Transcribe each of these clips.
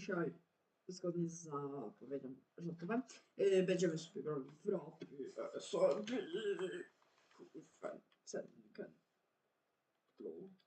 dzisiaj, zgodnie z zapowiedzią żartowałem, yy, będziemy sobie grali w rapy, sobie, kurwa, cenkę, drogi.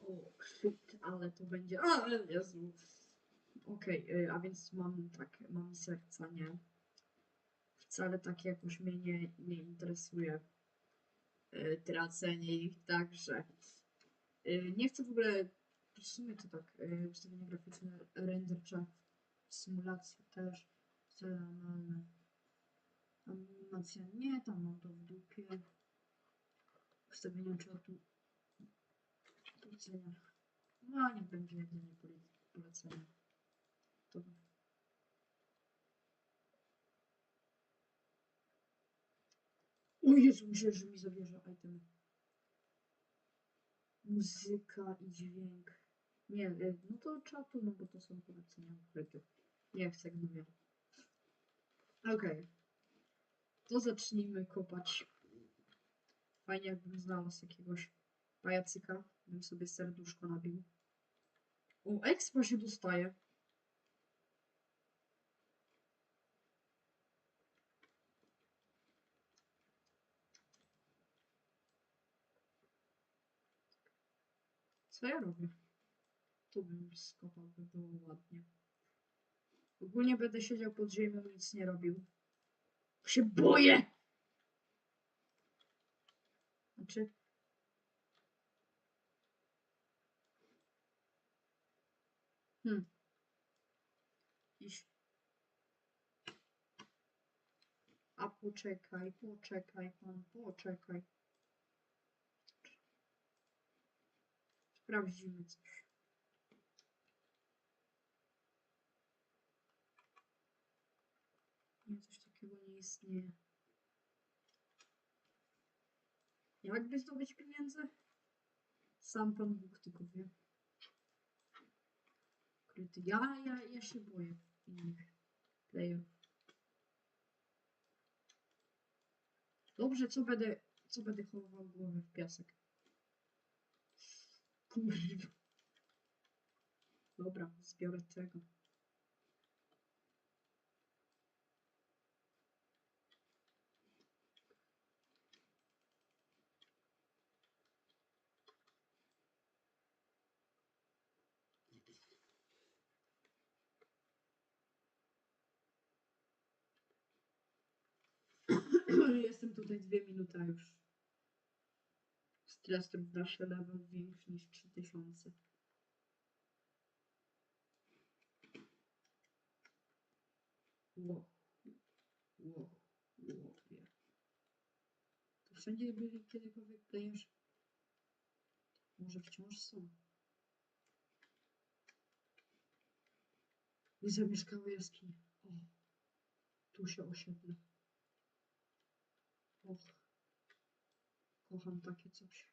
O, shit, ale to będzie. A, Jezu. Okej, y, a więc mam tak, mam serca, nie? Wcale tak jakoś mnie nie, nie interesuje y, tracenie ich, także y, nie chcę w ogóle, w sumie to tak, y, ustawienie graficzne, render check, symulacje też, cele analne, animacja nie, tam mam to w dupie, ustawienie czatu, polecenia, no niech będzie jedynie pole- polecenie. To O Jezu, myślę, że mi zabierze itemy. Muzyka i dźwięk. Nie, e, no to czatu, no bo to są polecenia ukryte. Nie chcę gnowie. Okej. To zacznijmy kopać. Fajnie jakbym znalazł jakiegoś pajacyka. Bym sobie serduszko nabił. O, expa się dostaje. Co ja robię? Tu bym skopał, by było ładnie. Ogólnie będę siedział pod ziemią nic nie robił. Się boję! Znaczy... Hmm. Iś. A poczekaj, poczekaj pan, poczekaj. Sprawdzimy coś. Nie, coś takiego nie istnieje. Jakby zdobyć pieniądze? Sam Pan Bóg tylko wie. Kryty. Ja, ja, ja się boję innych playerów. Dobrze, co będę, co będę chował głowę w piasek? Kurwa. Dobra, zbiorę tego. Jestem tutaj dwie minuty, a już stres nasze level większy niż 3000. Ło. Ło. Łowie. To wszędzie byli kiedykolwiek playerzy? Może wciąż są. I zamieszkały jaskinie. O. Tu się osiedlę. Och. Kocham takie coś.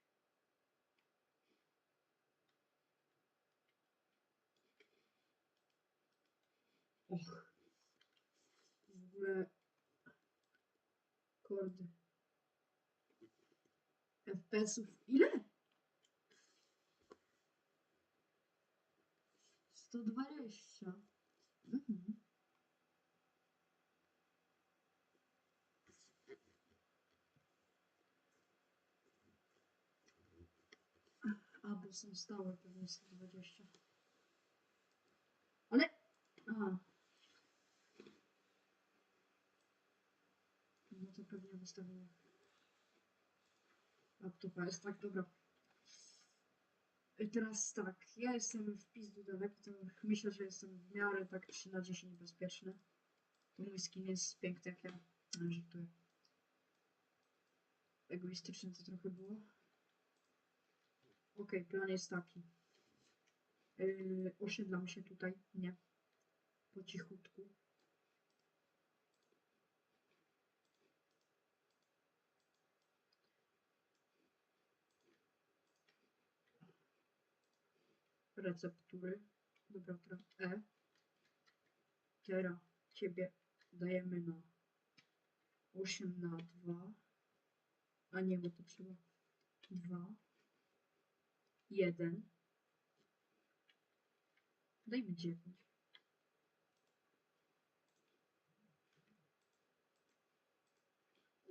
Och. W ogóle kordy. FPS-ów ile? 120. Mhm. Są stałe pewnie 120. Ale... A. No to pewnie w ustawieniach laptopa jest tak, dobra. I teraz tak, ja jestem w pizdu daleko, to myślę, że jestem w miarę tak 3 na 10 bezpieczny. To mój skin jest piękny jak ja. Żartuję. Egoistyczne to trochę było. Ok, plan jest taki. Yy, osiedlam się tutaj, nie. Po cichutku. Receptury. Dobra, teraz E. Teraz ciebie dajemy na 8 na 2. A nie, bo to trzeba 2. 1. Dajmy 9.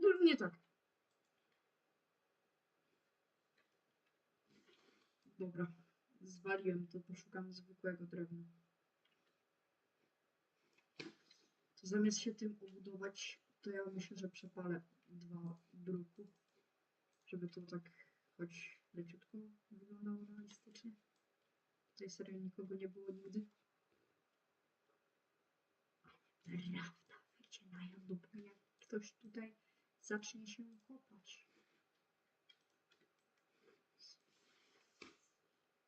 No nie tak. Dobra, zwaliłem to, poszukam zwykłego drewna. To zamiast się tym obudować, to ja myślę, że przepalę dwa bruku, żeby to tak choć leciutko wyglądało realistycznie. Tutaj serio nikogo nie było nigdy. Ale prawda wyjdzie na ją, dopóki jak ktoś tutaj zacznie się kopać.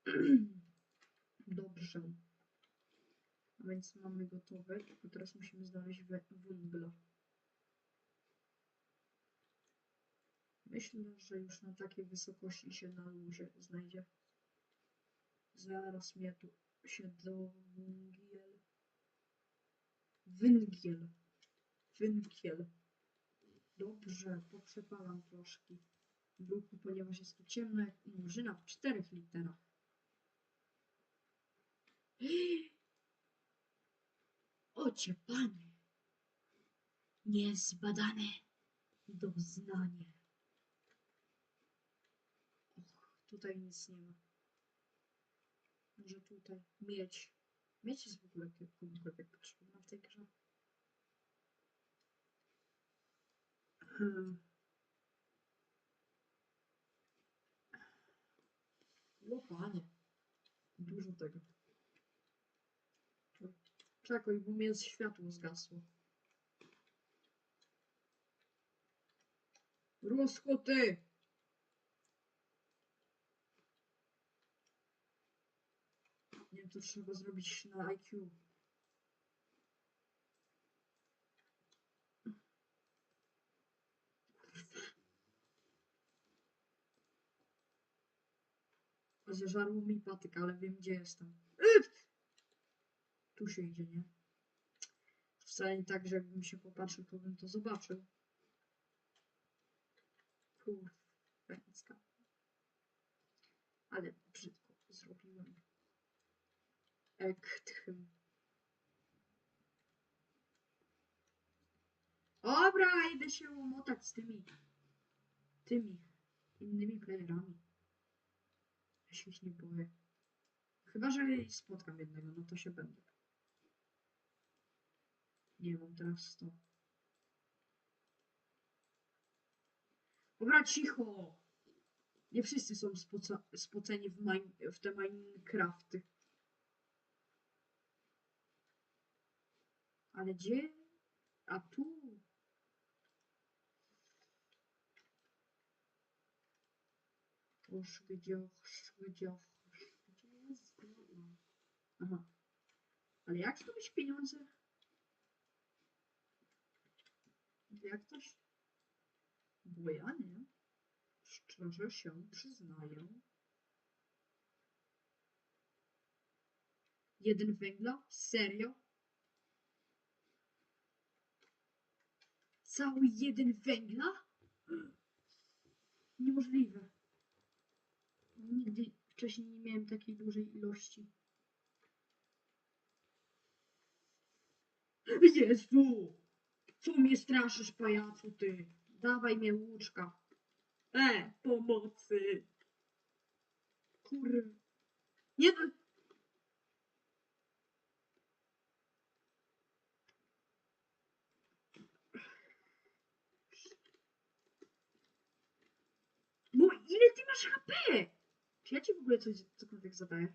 Dobrze. A więc mamy gotowe, tylko teraz musimy znaleźć we- Myślę, że już na takiej wysokości się na luzie znajdzie. Zaraz mnie tu się do węgiel. Węgiel. Węgiel. Dobrze, poprzepalam troszkę bruku, ponieważ jest tu ciemno jak murzyna w czterech literach. Ocie panie, niezbadane doznanie. Och, tutaj nic nie ma. Może tutaj mieć. Mieć jest w ogóle komukolwiek potrzebna w tej grze. Hmm. O panie. Dużo tego. Czekaj, bo mnie światło zgasło. Rusko ty! To trzeba zrobić na IQ. Zeżarło mi patyk, ale wiem gdzie jestem. Tu się idzie, nie? Wcale nie tak, że jakbym się popatrzył, to bym to zobaczył. Kurwa. Ale brzydko. Ektchem. Dobra, idę się umotać z tymi tymi innymi playerami. Ja się ich nie boję. Chyba, że spotkam jednego, no to się będę. Nie mam teraz 100. Dobra, cicho! Nie wszyscy są spoceni w, w te Minecrafty. Ale gdzie? A tu? Oż gdzioch, gdzioch, gdzie jest? Aha. Ale jak zdobyć pieniądze? Jak ktoś? Bo ja nie. Szczerze się przyznaję. Jeden węgla? Serio? Cały jeden węgla? Niemożliwe. Nigdy wcześniej nie miałem takiej dużej ilości. Jezu! Co mnie straszysz, pajacu, ty? Dawaj mnie łuczka. E, pomocy! Kur... Nie no... No ile ty masz HP? Czy ja ci w ogóle coś cokolwiek zadaję?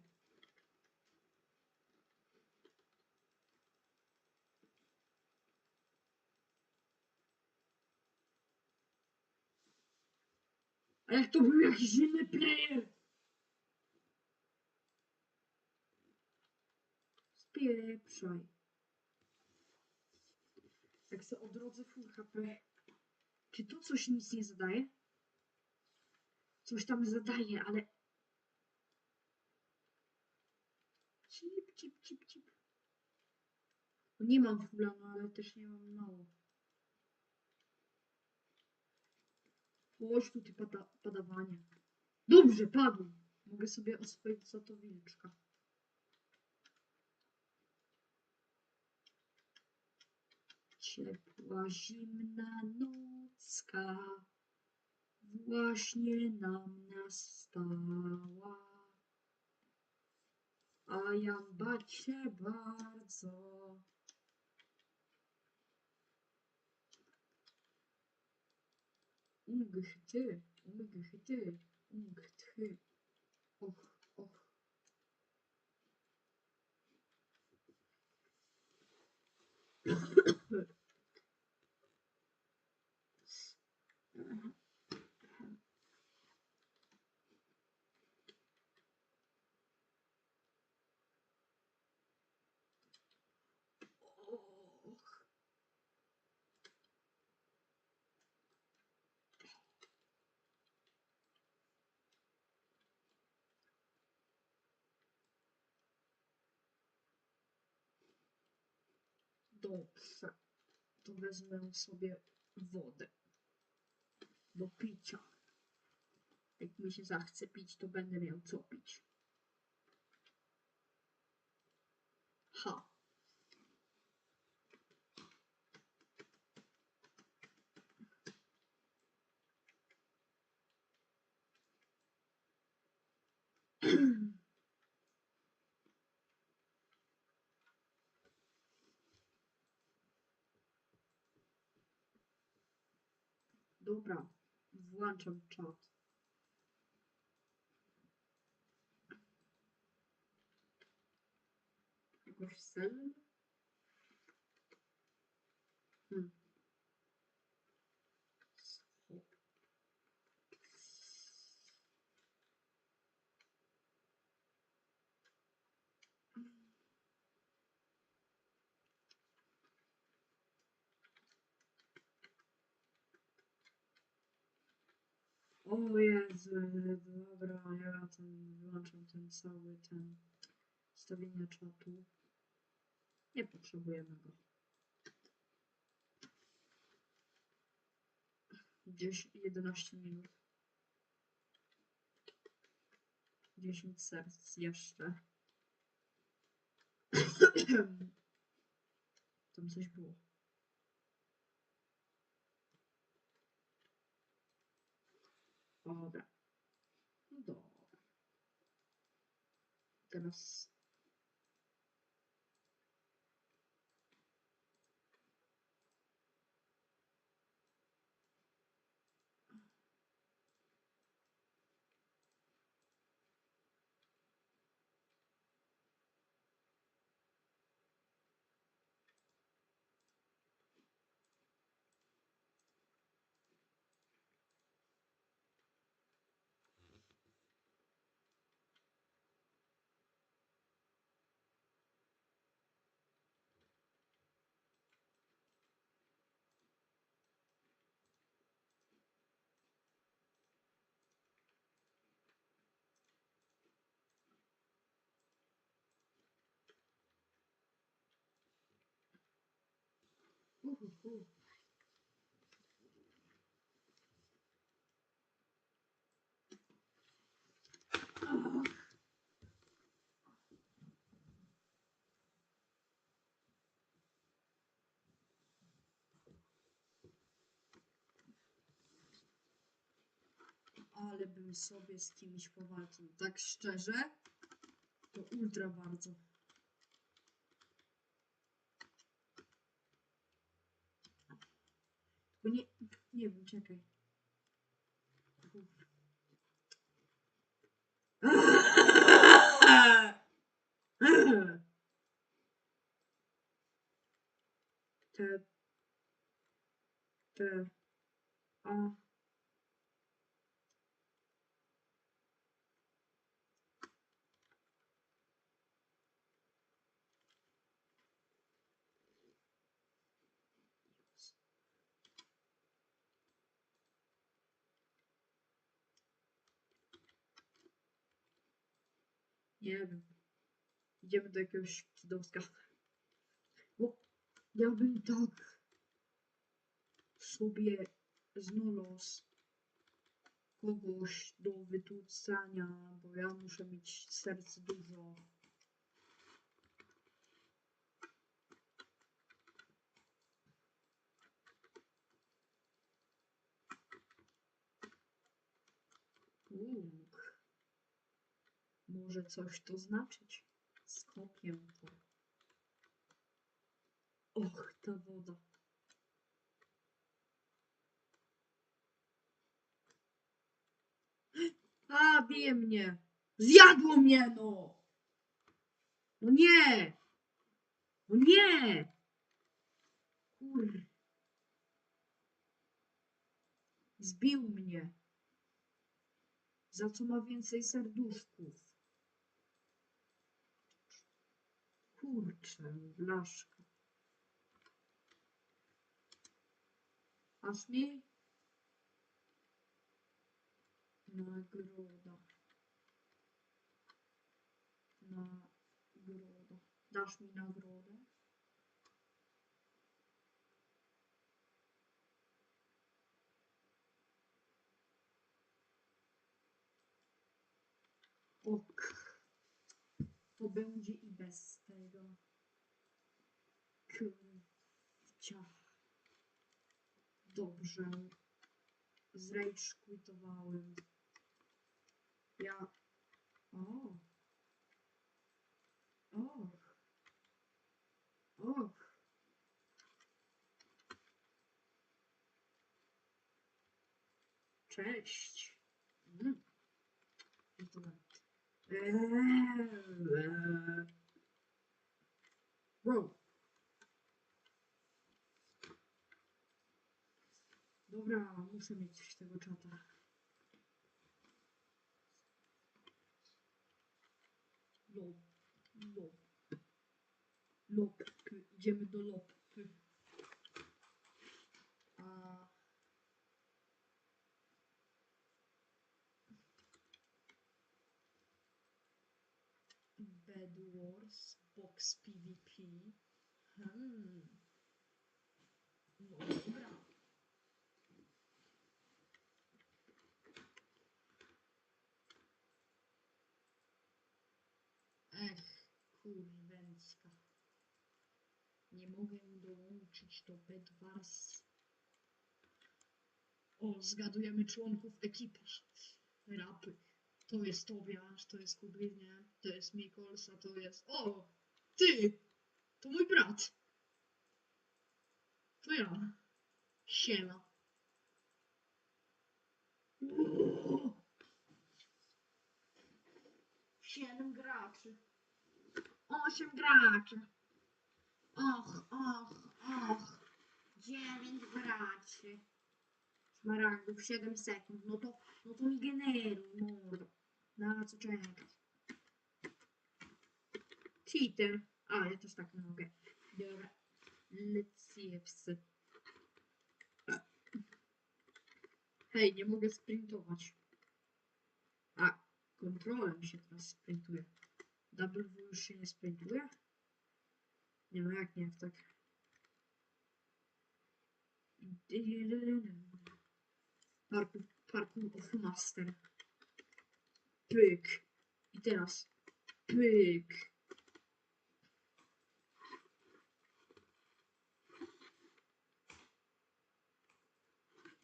A jak to był jakiś inny player? Spieprzaj. Jak se odrodzę full HP. Czy to coś nic nie zadaje? Coś tam zadaje, ale... cip, cip, cip. No nie mam fula, ale też nie mam mało. Chodź tu, ty pada, padawanie. Dobrze, padł. Mogę sobie oswoić za to wilczka. Ciepła, zimna nocka właśnie nam nastała. A ja bać się bardzo. Ung, ty, ung, ty, ung, ty. Och, och. Och. Dobrze. To wezmę sobie wodę do picia. Jak mi się zachce pić, to będę miał co pić. Ha. Dobra, włączam czat. Jakoś sen? Hmm. Schop. O Jezu, dobra, ja ten wyłączam ten cały ten ustawienia czatu. Nie potrzebujemy go. Gdzieś 11 minut. 10 serc jeszcze. Tam coś było. Dobra. No dobra. Teraz. Ale bym sobie z kimś powalczył. Tak szczerze, to ultra bardzo. Nie, nie wiem, czekaj. Te, te, a. Nie wiem. Idziemy do jakiegoś kidowska. Bo ja bym tak sobie znalazł kogoś do wytłucania, bo ja muszę mieć serce dużo. Może coś to znaczyć. Skopię to. Och, ta woda. A, bije mnie. Zjadło mnie, no. No nie. No nie. Kur. Zbił mnie. Za co ma więcej serduszków? Kurczę, blaszka. Aż mi? Nagroda. Nagroda. Dasz mi nagrodę? Ok. To będzie bez tego. Kurcia. Dobrze. Zrejszkutowałem. Ja. O. Och. Och. Cześć. Mm. Dobra. Eee. Bro. Dobra, muszę mieć tego czata. Lob. Lob. Lopy. Idziemy do lopy. A... Bed Wars, Box PvP. Hmm. Dobra. Ech, kurwęcka. Nie mogę dołączyć do Bed Wars. O, zgadujemy członków ekipaż. Rapy. To jest Tobiasz, to jest Kubynie, to jest Mikolsa, to jest... O! Ty! To mój brat! To ja. Siema. Siedem graczy. Osiem graczy. Och, och, och. Dziewięć graczy. Szmaragdów, 7 sekund. No to, no to mi generuj, mordo. Na co czekać? Cheater. A, ja też tak mogę. Dobra. Lecję psy. Hej, nie mogę sprintować. A, kontrolem się teraz sprintuje. W już się nie sprintuje? Nie no, jak nie, tak. Parkour, parkour of master. Pyk. I teraz. Pyk.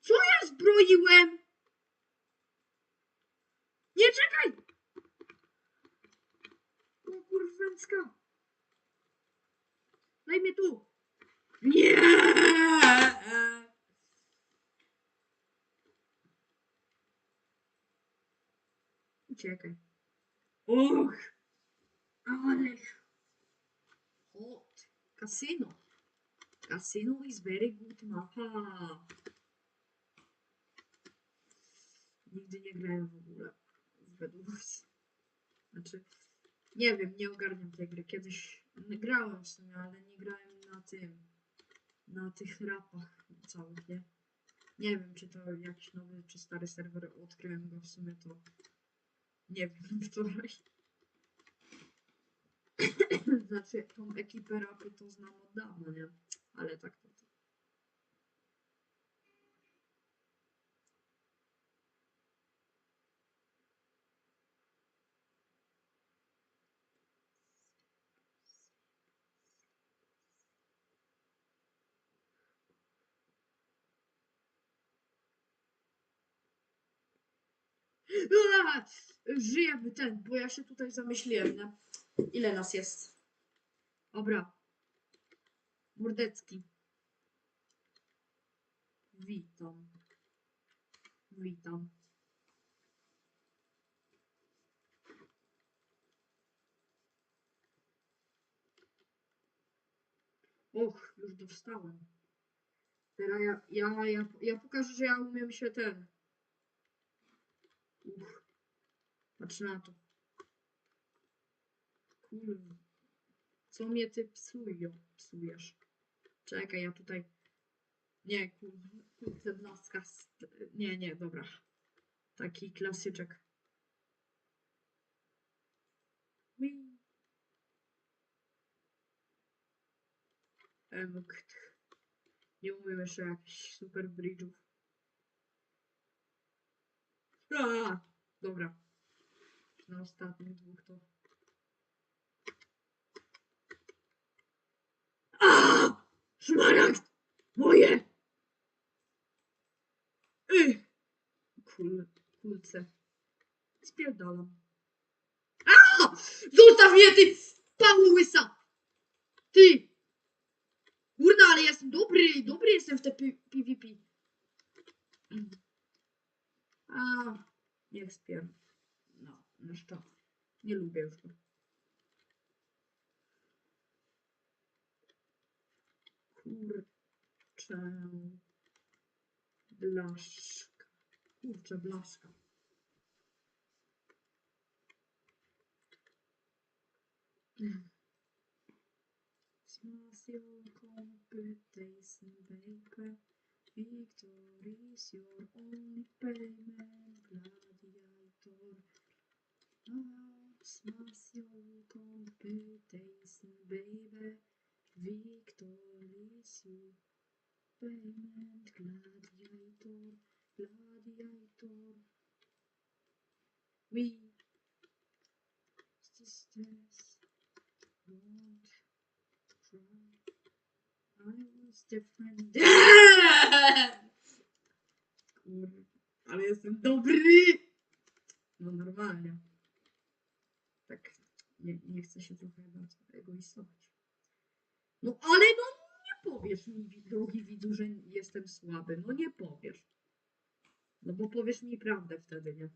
Co ja zbroiłem? Nie czekaj! O kurwęcka. Daj mnie tu. Nie! Uciekaj. Och! Ale hot. Casino. Casino is very good mapa. Nigdy nie grałem w ogóle w Bedwars. Znaczy, nie wiem, nie ogarniam tej gry. Kiedyś grałem w sumie, ale nie grałem na tym, na tych rapach całych, nie? Nie wiem, czy to jakiś nowy, czy stary serwer, odkryłem go w sumie, to nie wiem, wczoraj. Znaczy, tą ekipę rapy to znam od dawna, nie? Ale tak to. Żyjemy ten, bo ja się tutaj zamyśliłem, nie? Ile nas jest? Dobra. Mordecki. Witam. Witam. Och, już dostałem. Teraz ja, ja, ja, ja pokażę, że ja umiem się ten. Uch. Patrz na to. Kurwa. Co mnie ty psują, psujesz? Czekaj, ja tutaj... Nie, kurczę, blaska. Nie, nie, dobra. Taki klasyczek. Emkt. Nie umiem jeszcze jakichś super bridge'ów. A, dobra. Na ostatnich dwóch to. A! Szmaragd! Moje! Ych! Kul, kulce. Spierdalam. A! Zostaw mnie, ty pało łysa! Ty! Kurna, ale jestem dobry, dobry jestem w te PvP. A, niech spier... No, na szczęście. Nie lubię już go. Kurczę... Blaszka. Kurczę, blaszka. Baby. Victory is your only payment, gladiator. Ah, smash your competition, baby. Victory is your payment, gladiator, gladiator. We sisters won't try. I was different. Ale jestem dobry! No normalnie. Tak, nie, nie chcę się trochę egoistować. No ale no nie powiesz mi, drogi widzu, że jestem słaby. No nie powiesz. No bo powiesz mi prawdę wtedy, nie?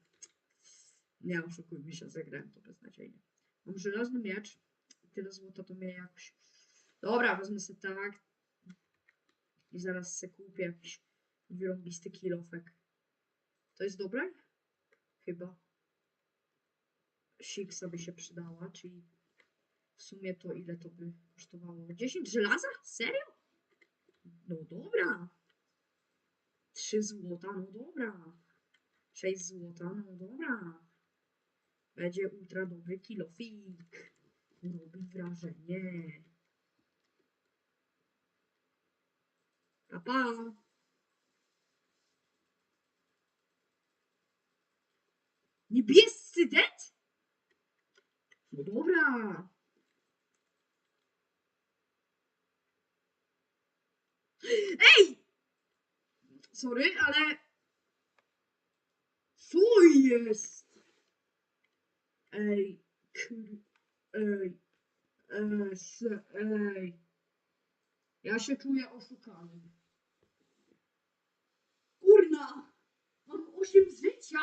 Nie oszukujmy się, zagrałem to beznadziejnie. Mam żelazny miecz. Tyle złota to mnie jakoś... Dobra, wezmę sobie tak. I zaraz se kupię jakiś wyrąbisty kilofek. To jest dobre? Chyba. Siksa by się przydała, czyli w sumie to ile to by kosztowało? 10 żelaza? Serio? No dobra. 3 złota, no dobra. 6 złota, no dobra. Będzie ultra dobry kilofik. Robi wrażenie. Pa. Niebiescy det? No dobra. Ej! Sorry, ale... Co jest? Ej, kur... Ej. Ej, ej. Ja się czuję oszukany. Mam 8 życia!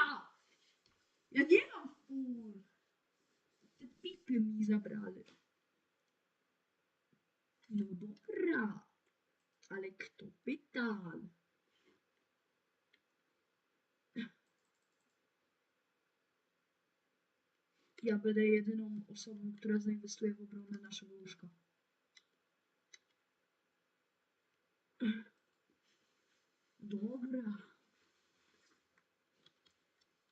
Ja nie mam full. Te pipy mi zabrali. No dobra. Ale kto pytał? Ja będę jedyną osobą, która zainwestuje w obronę naszego łóżka. Dobra.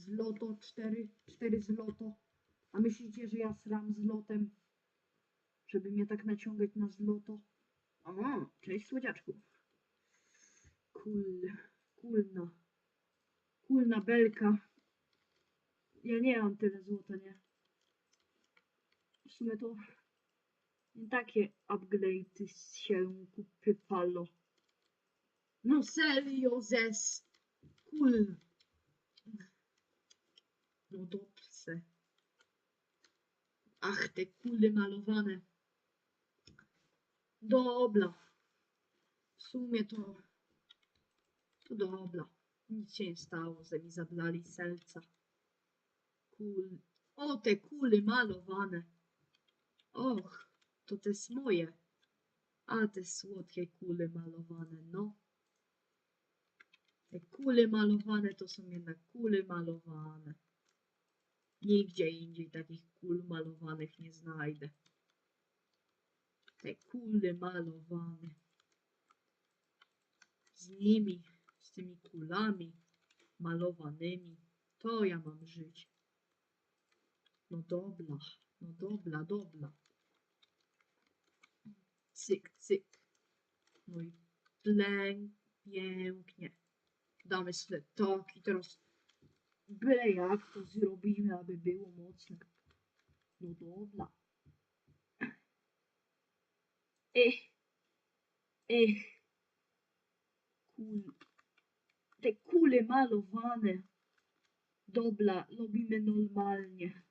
z loto, 4, 4 z loto. A myślicie, że ja sram z lotem, żeby mnie tak naciągać na zloto? O, cześć słodziaczku. Kul, kulna, kulna belka. Ja nie mam tyle złota, nie? W sumie to nie takie upgrade'y się kupy palo. No serio, zes. Kul. No dobrze. Ach, te kule malowane. Dobra. W sumie to... To dobra. Nic się nie stało, że mi zabrali serca. Kul... O, te kule malowane. Och, to te moje. A te słodkie kule malowane, no. Te kule malowane to są jednak kule malowane. Nigdzie indziej takich kul malowanych nie znajdę. Te kule malowane. Z nimi, z tymi kulami malowanymi, to ja mam żyć. No dobra, no dobra, dobra. Cyk, cyk. No i pięknie. Damy sobie tak i teraz byle jak to zrobimy, aby było mocne. No dobra. Ech. Ech. Kul. Te kule malowane. Dobra, robimy normalnie.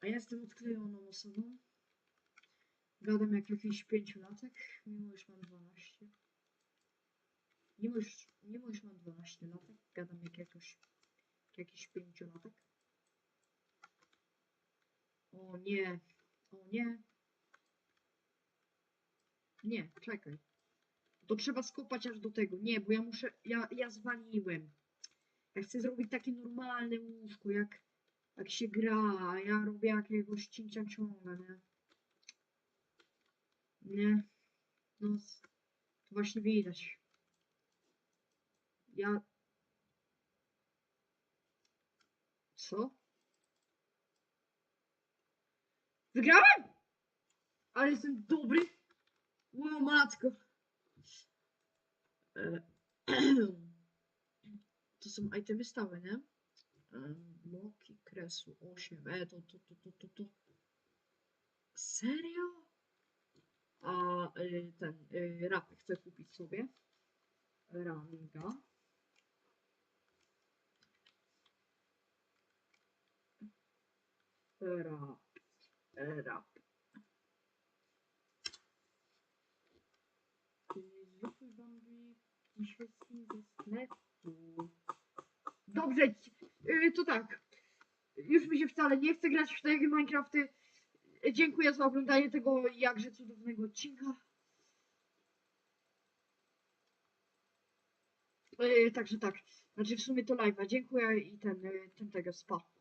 A ja jestem odklejoną osobą. Gadam jak jakiś pięciolatek, mimo już mam 12. Mimo już, mimo już mam 12 latek, gadam jak jakoś, jak jakiś pięciolatek. O nie, o nie. Nie, czekaj. To trzeba skopać aż do tego. Nie, bo ja muszę, ja, ja zwaliłem. Ja chcę zrobić takie normalne łóżko, jak, jak się gra, a ja robię jakiegoś cincia ciąga, nie? Nie. No, to właśnie widać. Ja... Co? Wygrałem? Ale jestem dobry. Ło matko. E, To są itemy stałe, nie? E, Bloki kresu 8. E, to, to, to, to, to, to. Serio? A y, ten rapy chcę kupić sobie. Ranga. Rap. Rap. Dobrze, ci- y, to tak. Już mi się wcale nie chce grać w te Minecrafty. Dziękuję za oglądanie tego jakże cudownego odcinka. Yy, także tak. Znaczy w sumie to live'a. Dziękuję i ten, yy, ten tego spa.